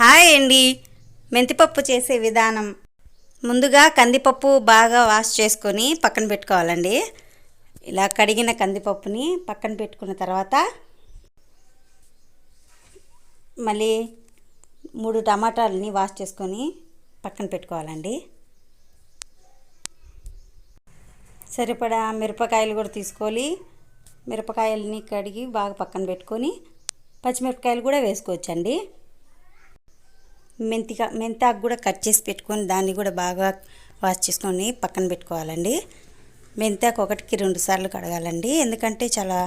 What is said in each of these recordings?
Hi అండి. మెంతిపప్పు చేసే విధానం. ముందుగా కందిపప్పు బాగా వాష్ చేసుకొని పక్కన పెట్టుకోవాలండి. ఇలా కడిగిన కందిపప్పుని పక్కన పెట్టుకున్న తర్వాత మళ్ళీ మూడు టమాటాలని వాష్ చేసుకొని పక్కన పెట్టుకోవాలండి. సరిపడా మిరపకాయలు కూడా తీసుకోవాలి. మిరపకాయలని కడిగి బాగా పక్కన పెట్టుకొని పచ్చిమిరపకాయలు కూడా వేసుకోవచ్చండి. మెంతిక మెంతాకు కూడా కట్ చేసి పెట్టుకొని దాన్ని కూడా బాగా వాష్ చేసుకొని పక్కన పెట్టుకోవాలండి. మెంతాకు ఒకటికి రెండు సార్లు కడగాలండి. ఎందుకంటే చాలా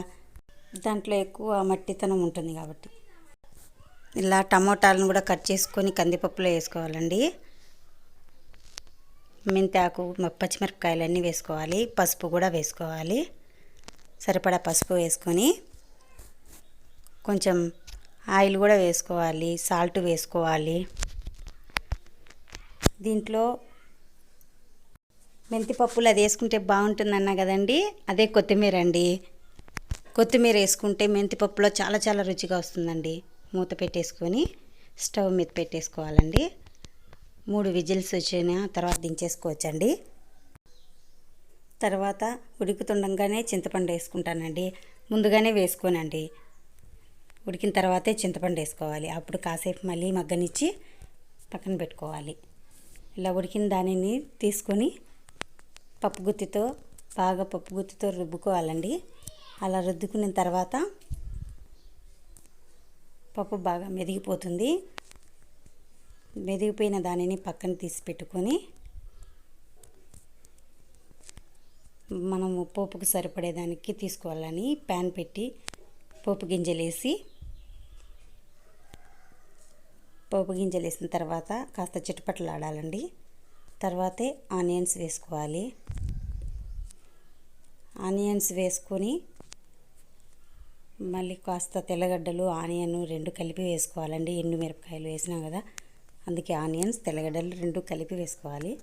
దాంట్లో ఎక్కువ మట్టితనం ఉంటుంది కాబట్టి. ఇలా టమోటాలను కూడా కట్ చేసుకొని కందిపప్పులో వేసుకోవాలండి. మెంతాకు పచ్చిమిరపకాయలు అన్నీ వేసుకోవాలి. పసుపు కూడా వేసుకోవాలి. సరిపడా పసుపు వేసుకొని కొంచెం ఆయిల్ కూడా వేసుకోవాలి. సాల్ట్ వేసుకోవాలి. దీంట్లో మెంతిపప్పులు అది వేసుకుంటే బాగుంటుందన్నా కదండి. అదే కొత్తిమీర అండి. కొత్తిమీర వేసుకుంటే మెంతిపప్పులో చాలా చాలా రుచిగా వస్తుందండి. మూత పెట్టేసుకొని స్టవ్ మీద పెట్టేసుకోవాలండి. మూడు విజిల్స్ వచ్చిన తర్వాత దించేసుకోవచ్చండి. తర్వాత ఉడుకుతుండగానే చింతపండు వేసుకుంటానండి. ముందుగానే వేసుకోనండి. ఉడికిన తర్వాతే చింతపండు వేసుకోవాలి. అప్పుడు కాసేపు మళ్ళీ మగ్గనిచ్చి పక్కన పెట్టుకోవాలి. ఇలా ఉడికిన దానిని తీసుకొని పప్పు గుత్తితో బాగా పప్పు గుత్తితో రుబ్బుకోవాలండి. అలా రుద్దుకున్న తర్వాత పప్పు బాగా మెదిగిపోతుంది. మెదిగిపోయిన దానిని పక్కన తీసి పెట్టుకొని మనము పోపుకు సరిపడేదానికి తీసుకోవాలని ప్యాన్ పెట్టి పోపు గింజలు వేసి పోపు గింజలు వేసిన తర్వాత కాస్త చిటపట్లు ఆడాలండి తర్వాతే ఆనియన్స్ వేసుకోవాలి. ఆనియన్స్ వేసుకొని మళ్ళీ కాస్త తెల్లగడ్డలు ఆనియన్ రెండు కలిపి వేసుకోవాలండి. ఎండు మిరపకాయలు వేసినాం కదా అందుకే ఆనియన్స్ తెల్లగడ్డలు రెండు కలిపి వేసుకోవాలి.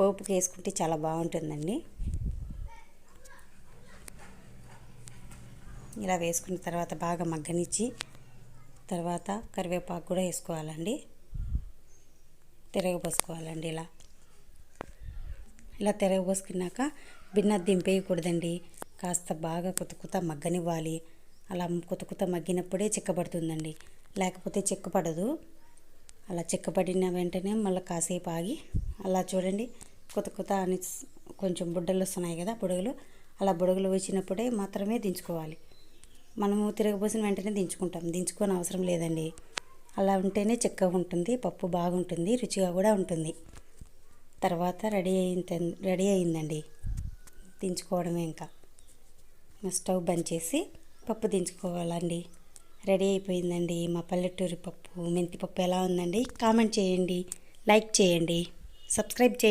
పోపుకి వేసుకుంటే చాలా బాగుంటుందండి. ఇలా వేసుకున్న తర్వాత బాగా మగ్గనిచ్చి తర్వాత కరివేపాకు కూడా వేసుకోవాలండి. తిరగబోసుకోవాలండి ఇలా. ఇలా తిరగపోసుకున్నాక బిన్న దింపేయకూడదండి. కాస్త బాగా కుతుకుత మగ్గనివ్వాలి. అలా కుతుకుత మగ్గినప్పుడే చిక్కబడుతుందండి. లేకపోతే చిక్కపడదు. అలా చిక్కబడిన వెంటనే మళ్ళీ కాసేపు ఆగి అలా చూడండి. కొత్త కొత్త అని కొంచెం బుడ్డలు వస్తున్నాయి కదా బుడగలు. అలా బుడగలు వచ్చినప్పుడే మాత్రమే దించుకోవాలి. మనము తిరగబోసిన వెంటనే దించుకుంటాం. దించుకొని అవసరం లేదండి. అలా ఉంటేనే చిక్కగా ఉంటుంది పప్పు బాగుంటుంది రుచిగా కూడా ఉంటుంది. తర్వాత రెడీ అయిన రెడీ అయిందండి. దించుకోవడమే ఇంకా. స్టవ్ బంద్ చేసి పప్పు దించుకోవాలండి. రెడీ అయిపోయిందండి. మా పల్లెటూరి పప్పు మెంతి పప్పు ఎలా ఉందండి? కామెంట్ చేయండి. లైక్ చేయండి. సబ్స్క్రైబ్ చేయండి.